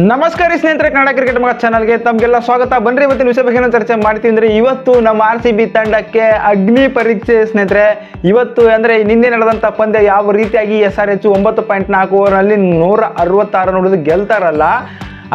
ನಮಸ್ಕಾರ ಸ್ನೇಹಿತರೆ, ಕನ್ನಡ ಕ್ರಿಕೆಟ್ ಮಗ ಚಾನಲ್ಗೆ ತಮಗೆಲ್ಲ ಸ್ವಾಗತ. ಬನ್ರಿ, ಇವತ್ತಿನ ವಿಷಯ ಬಗ್ಗೆ ಚರ್ಚೆ ಮಾಡ್ತೀವಿ ಅಂದರೆ ಇವತ್ತು ನಮ್ಮ ಆರ್ ಸಿ ಬಿ ತಂಡಕ್ಕೆ ಅಗ್ನಿ ಪರೀಕ್ಷೆ ಸ್ನೇಹಿತರೆ. ಇವತ್ತು ಅಂದ್ರೆ ನಿನ್ನೆ ನಡೆದಂಥ ಪಂದ್ಯ ಯಾವ ರೀತಿಯಾಗಿ ಎಸ್ ಆರ್ ಎಚ್ ಒಂಬತ್ತು ಪಾಯಿಂಟ್ ನಾಲ್ಕು ಓವರ್ನಲ್ಲಿ ನೂರ ಅರವತ್ತಾರು ನೋಡಿದ್ರು ಗೆಲ್ತಾರಲ್ಲ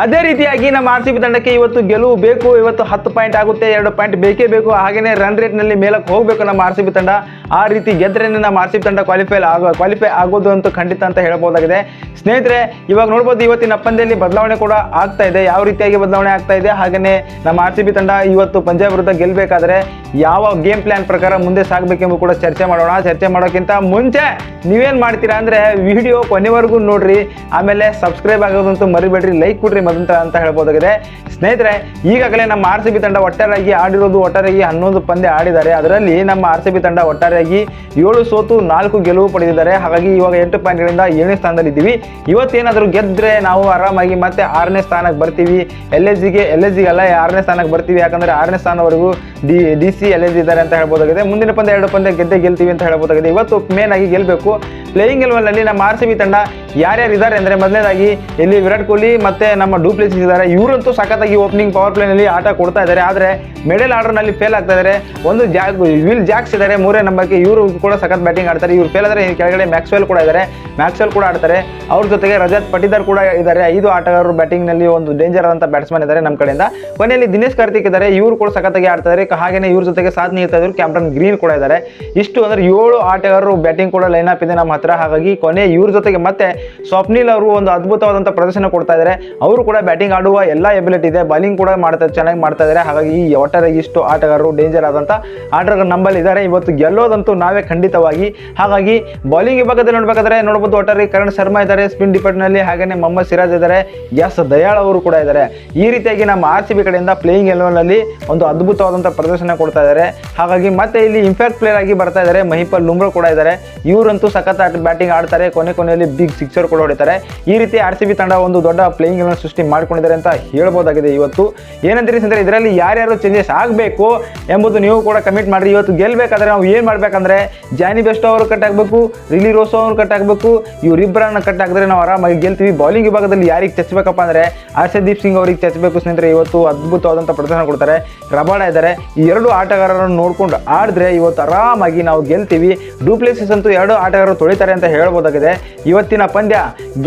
ಅದೇ ರೀತಿಯಾಗಿ ನಮ್ಮ ಆರ್ ತಂಡಕ್ಕೆ ಇವತ್ತು ಗೆಲುವು ಬೇಕು, ಇವತ್ತು ಹತ್ತು ಪಾಯಿಂಟ್ ಆಗುತ್ತೆ, ಎರಡು ಪಾಯಿಂಟ್ ಬೇಕೇ ಬೇಕು. ಹಾಗೆಯೇ ರನ್ ರೇಟ್ನಲ್ಲಿ ಮೇಲಕ್ಕೆ ಹೋಗಬೇಕು ನಮ್ಮ ಆರ್ ತಂಡ. ಆ ರೀತಿ ಗೆದ್ದರೆ ನಮ್ಮ ಆರ್ ತಂಡ ಕ್ವಾಲಿಫೈ ಆಗೋ ಕ್ವಾಲಿಫೈ ಆಗೋದು ಅಂತೂ ಖಂಡಿತ ಅಂತ ಹೇಳ್ಬೋದಾಗಿದೆ ಸ್ನೇಹಿತರೆ, ಇವಾಗ ನೋಡ್ಬೋದು ಇವತ್ತಿನ ಪಂದ್ಯದಲ್ಲಿ ಬದಲಾವಣೆ ಕೂಡ ಆಗ್ತಾ ಇದೆ. ಯಾವ ರೀತಿಯಾಗಿ ಬದಲಾವಣೆ ಆಗ್ತಾ ಇದೆ? ಹಾಗೆಯೇ ನಮ್ಮ ಆರ್ ತಂಡ ಇವತ್ತು ಪಂಜಾಬ್ ವಿರುದ್ಧ ಗೆಲ್ಲಬೇಕಾದ್ರೆ ಯಾವ ಗೇಮ್ ಪ್ಲಾನ್ ಪ್ರಕಾರ ಮುಂದೆ ಸಾಗಬೇಕೆಂಬ ಕೂಡ ಚರ್ಚೆ ಮಾಡೋಣ. ಚರ್ಚೆ ಮಾಡೋಕ್ಕಿಂತ ಮುಂಚೆ ನೀವೇನು ಮಾಡ್ತೀರಾ ಅಂದರೆ ವಿಡಿಯೋ ಕೊನೆವರೆಗೂ ನೋಡ್ರಿ. ಆಮೇಲೆ ಸಬ್ಸ್ಕ್ರೈಬ್ ಆಗೋದಂತೂ ಮರಿಬೇಡ್ರಿ. ಲೈಕ್ ಕೊಡ್ರಿ ಮದಂತ ಅಂತ ಹೇಳ್ಬೋದಾಗಿದೆ. ಸ್ನೇಹಿತರೆ, ಈಗಾಗಲೇ ನಮ್ಮ ಆರ್ ತಂಡ ಒಟ್ಟಾರೆಯಾಗಿ ಆಡಿರೋದು ಒಟ್ಟಾರೆಯಾಗಿ ಹನ್ನೊಂದು ಪಂದ್ಯ ಆಡಿದ್ದಾರೆ. ಅದರಲ್ಲಿ ನಮ್ಮ ಆರ್ ತಂಡ ಒಟ್ಟಾರೆಯಾಗಿ ಏಳು ಸೋತು ನಾಲ್ಕು ಗೆಲುವು ಪಡೆದಿದ್ದಾರೆ. ಹಾಗಾಗಿ ಇವಾಗ ಎಂಟು ಪಾಯಿಂಟ್ಗಳಿಂದ ಏಳನೇ ಸ್ಥಾನದಲ್ಲಿದ್ದೀವಿ ಇವತ್ತೇನಾದರೂ ಗೆದ್ದರೆ ನಾವು ಆರಾಮಾಗಿ ಮತ್ತೆ ಆರನೇ ಸ್ಥಾನಕ್ಕೆ ಬರ್ತೀವಿ. ಎಲ್ ಎಸ್ ಜಿಗೆ ಎಲ್ ಎಸ್ ಜಿಗೆ ಅಲ್ಲ, ಆರನೇ ಸ್ಥಾನಕ್ಕೆ ಬರ್ತೀವಿ. ಯಾಕಂದರೆ ಆರನೇ ಸ್ಥಾನವರೆಗೂ D D C L S ಇದ್ದಾರೆ ಅಂತ ಹೇಳ್ಬೋದಾಗಿದೆ. ಮುಂದಿನ ಪಂದ್ಯ, ಎರಡು ಪಂದ್ಯ ಗೆದ್ದೆ ಗೆಲ್ತೀವಿ ಅಂತ ಹೇಳ್ಬೋದಾಗಿದೆ. ಇವತ್ತು ಮೇನ್ ಆಗಿ ಗೆಲ್ಲಬೇಕು ಪ್ಲೇಯಿಂಗ್ ಎಲೆವನ್ನಲ್ಲಿ ನಮ್ಮ ಆರ್ ಸಿ ಬಿ ತಂಡ ಯಾರ್ಯಾರು ಇದ್ದಾರೆ ಅಂದರೆ ಮೊದಲನೇದಾಗಿ ಇಲ್ಲಿ ವಿರಾಟ್ ಕೊಹ್ಲಿ ಮತ್ತು ನಮ್ಮ ಡೂಪ್ಲೇಸಿಸ್ ಇದ್ದಾರೆ. ಇವರಂತೂ ಸಖತ್ತಾಗಿ ಓಪನಿಂಗ್ ಪವರ್ ಪ್ಲೇನಲ್ಲಿ ಆಟ ಕೊಡ್ತಾ ಇದ್ದಾರೆ. ಆದರೆ ಮಿಡಲ್ ಆರ್ಡರ್ನಲ್ಲಿ ಫೇಲ್ ಆಗ್ತಾ ಇದ್ದಾರೆ. ಒಂದು ಜಾಕ್ ವಿಲ್ ಜಾಕ್ಸ್ ಇದ್ದಾರೆ. ಮೂರೇ ನಂಬರ್ಗೆ ಇವರು ಕೂಡ ಸಖತ್ ಬ್ಯಾಟಿಂಗ್ ಆಡ್ತಾರೆ. ಇವ್ರು ಫೇಲ್ ಆದರೆ ಕೆಳಗಡೆ ಮ್ಯಾಕ್ಸ್ವೆಲ್ ಕೂಡ ಇದ್ದಾರೆ. ಮ್ಯಾಕ್ಸ್ವೆಲ್ ಕೂಡ ಆಡ್ತಾರೆ. ಅವ್ರ ಜೊತೆಗೆ ರಜತ್ ಪಟಿದಾರ್ ಕೂಡ ಇದ್ದಾರೆ. ಐದು ಆಟಗಾರರು ಬ್ಯಾಟಿಂಗ್ನಲ್ಲಿ ಒಂದು ಡೇಂಜರ್ ಆದಂಥ ಬ್ಯಾಟ್ಸ್ಮನ್ ಇದ್ದಾರೆ ನಮ್ಮ ಕಡೆಯಿಂದ. ಕೊನೆಯಲ್ಲಿ ದಿನೇಶ್ ಕಾರ್ತಿಕ್ ಇದ್ದಾರೆ. ಇವರು ಕೂಡ ಸಖತ್ತಾಗಿ ಆಡ್ತಾರೆ ಹಾಗೆಯೇ ಇವ್ರ ಜೊತೆಗೆ ಸಾಥ್ ನೀಡ್ತಾ ಇದ್ರು. ಕ್ಯಾಪ್ಟನ್ ಗ್ರೀನ್ ಕೂಡ ಇದ್ದಾರೆ. ಇಷ್ಟು ಅಂದ್ರೆ ಏಳು ಆಟಗಾರರು ಬ್ಯಾಟಿಂಗ್ ಕೂಡ ಲೈನ್ ಅಪ್ ಇದೆ ನಮ್ಮ ಹತ್ರ. ಹಾಗಾಗಿ ಕೊನೆ ಇವ್ರ ಜೊತೆಗೆ ಮತ್ತೆ ಸ್ವಪ್ನಿಲ್ ಅವರು ಒಂದು ಅದ್ಭುತವಾದಂಥ ಪ್ರದರ್ಶನ ಕೊಡ್ತಾ ಇದ್ದಾರೆ ಅವರು ಕೂಡ ಬ್ಯಾಟಿಂಗ್ ಆಡುವ ಎಲ್ಲ ಎಬಿಲಿಟಿ ಇದೆ. ಬಾಲಿಂಗ್ ಕೂಡ ಮಾಡ್ತಾ ಚೆನ್ನಾಗಿ ಮಾಡ್ತಾ ಇದ್ದಾರೆ ಹಾಗಾಗಿ ಈ ಒಟ್ಟಾರೆ ಇಷ್ಟು ಆಟಗಾರರು ಡೇಂಜರ್ ಆದಂಥ ಆಟಗಾರರು ನಂಬಲ್ಲಿ ಇದ್ದಾರೆ. ಇವತ್ತು ಗೆಲ್ಲೋದಂತೂ ನಾವೇ ಖಂಡಿತವಾಗಿ. ಹಾಗಾಗಿ ಬೌಲಿಂಗ್ ವಿಭಾಗದಲ್ಲಿ ನೋಡ್ಬೇಕಾದ್ರೆ ನೋಡ್ಬೋದು ಒಟ್ಟಾರೆ ಕರಣ್ ಶರ್ಮಾ ಇದ್ದಾರೆ ಸ್ಪಿನ್ ಡಿಪಾರ್ಟ್ನಲ್ಲಿ ಹಾಗೆಯೇ ಮೊಹಮ್ಮದ್ ಸಿರಾಜ್ ಇದ್ದಾರೆ ಎಸ್ ದಯಾಳ್ ಅವರು ಕೂಡ ಇದ್ದಾರೆ ಈ ರೀತಿಯಾಗಿ ನಮ್ಮ ಆರ್ ಸಿ ಬಿ ಕಡೆಯಿಂದ ಪ್ಲೇಯಿಂಗ್ ಎಲೆವನ್ನಲ್ಲಿ ಒಂದು ಅದ್ಭುತವಾದಂಥ ಪ್ರದರ್ಶನ ಕೊಡ್ತಾ ಇದ್ದಾರೆ ಹಾಗಾಗಿ ಮತ್ತೆ ಇಲ್ಲಿ ಇಂಪ್ಯಾಕ್ಟ್ ಪ್ಲೇಯರ್ ಆಗಿ ಬರ್ತಾ ಇದ್ದಾರೆ ಮಹಿಪಾಲ್ ಲುಮ್ರೋ ಕೂಡ ಇದ್ದಾರೆ ಇವರಂತೂ ಸಖತ್ ಬ್ಯಾಟಿಂಗ್ ಆಡ್ತಾರೆ. ಕೊನೆ ಕೊನೆಯಲ್ಲಿ ಬಿಗ್ ಸಿಕ್ಸರ್ ಕೂಡ ಹೊಡಿತಾರೆ. ಈ ರೀತಿ ಆರ್ ಸಿ ತಂಡ ಒಂದು ದೊಡ್ಡ ಪ್ಲೇಯಿಂಗ್ ಎಲೆವನ್ ಸೃಷ್ಟಿ ಮಾಡ್ಕೊಂಡಿದ್ದಾರೆ ಅಂತ ಹೇಳ್ಬೋದಾಗಿದೆ ಇವತ್ತು. ಏನಂತೀರಿ ಅಂದರೆ ಇದರಲ್ಲಿ ಯಾರ್ಯಾರು ಚೇಂಜಸ್ ಆಗಬೇಕು ಎಂಬುದು ನೀವು ಕೂಡ ಕಮಿಟ್ ಮಾಡಿರಿ. ಇವತ್ತು ಗೆಲ್ಲಬೇಕಾದ್ರೆ ನಾವು ಏನು ಮಾಡಬೇಕಂದ್ರೆ ಜಾನಿ ಬೆಸ್ಟೋ ಅವರು ಕಟ್ ಆಗಬೇಕು, ರಿಲಿ ರೋಸೋ ಅವರು ಕಟ್ ಆಗಬೇಕು ಇವರಿಬ್ಬರನ್ನ ಕಟ್ ಹಾಕಿದ್ರೆ ನಾವು ಆರಾಮಾಗಿ ಗೆಲ್ತೀವಿ. ಬೌಲಿಂಗ್ ವಿಭಾಗದಲ್ಲಿ ಯಾರಿಗೆ ಚಚ್ಚಬೇಕಪ್ಪ ಅಂದರೆ ಹರ್ಷದೀಪ್ ಸಿಂಗ್ ಅವರಿಗೆ ಚಚ್ಚಬೇಕು ಸ್ನೇಹಿತರೆ. ಇವತ್ತು ಅದ್ಭುತವಾದಂಥ ಪ್ರದರ್ಶನ ಕೊಡ್ತಾರೆ. ರಬಾಡ ಇದ್ದಾರೆ. ಈ ಎರಡು ಆಟಗಾರರನ್ನು ನೋಡ್ಕೊಂಡು ಆಡಿದ್ರೆ ಇವತ್ತು ಆರಾಮಾಗಿ ನಾವು ಗೆಲ್ತೀವಿ. ಡೂಪ್ಲೇಸಸ್ ಅಂತೂ ಎರಡು ಆಟಗಾರರು ತೊಳಿತಾರೆ ಅಂತ ಹೇಳ್ಬೋದಾಗಿದೆ. ಇವತ್ತಿನ ಪಂದ್ಯ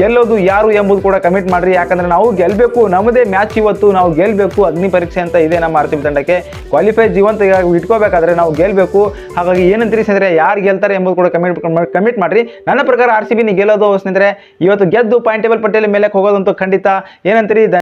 ಗೆಲ್ಲೋದು ಯಾರು ಎಂಬುದು ಕೂಡ ಕಮಿಟ್ ಮಾಡ್ರಿ. ಯಾಕಂದ್ರೆ ನಾವು ಗೆಲ್ಲಬೇಕು ನಮ್ಮದೇ ಮ್ಯಾಚ್ ಇವತ್ತು. ನಾವು ಗೆಲ್ಲಬೇಕು ಅಗ್ನಿ ಪರೀಕ್ಷೆ ಅಂತ ಇದೆ ನಮ್ಮ ಆರ್ ತಂಡಕ್ಕೆ. ಕ್ವಾಲಿಫೈ ಜೀವಂತ ಇಟ್ಕೋಬೇಕಾದ್ರೆ ನಾವು ಗೆಲ್ಲಬೇಕು ಹಾಗಾಗಿ ಏನಂತೀರಿ ಸ್ನೇಹಿತರೆ? ಯಾರು ಗೆಲ್ತಾರೆ ಎಂಬುದು ಕೂಡ ಕಮಿಟ್ ಕಮಿಟ್ ಮಾಡ್ರಿ. ನನ್ನ ಪ್ರಕಾರ ಆರ್ ಗೆಲ್ಲೋದು ಸ್ನೇಹಿತರೆ. ಇವತ್ತು ಗೆದ್ದು ಪಾಯಿಂಟ್ ಟೇಬಲ್ ಪಟ್ಟಿಯಲ್ಲಿ ಮೇಲೆ ಹೋಗೋದಂತೂ ಖಂಡಿತ. ಏನಂತೀರಿ?